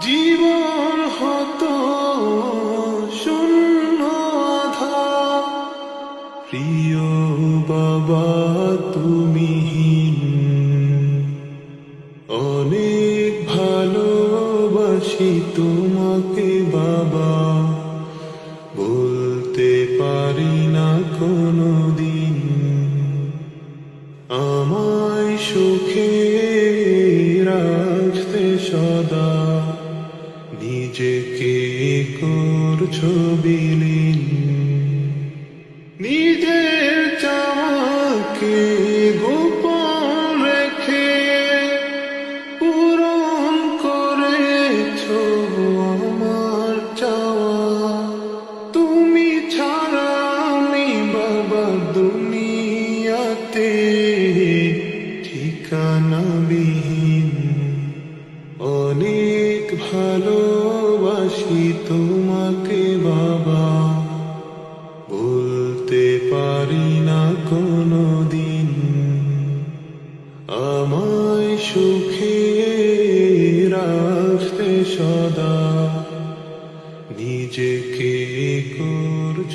জীবন প্রিয় বাবা, তুমি অনেক ভালোবাসি তোমাকে বাবা। বলতে পারি না কোনো দিন আমায় সুখে রাখতে সদা। নিজেকে করছ বিলীন নিজের চাওয়াকে গোপন রেখে পূরণ করেছ আমার চাওয়া। তুমি ছাড়া আমি বাবা দুনিয়াতে ঠিকানাবিহীন। অনেক ভালোবাসি পারি না কোনো দিন আমায় সুখে রাখতে সদা। নিজেকে করছ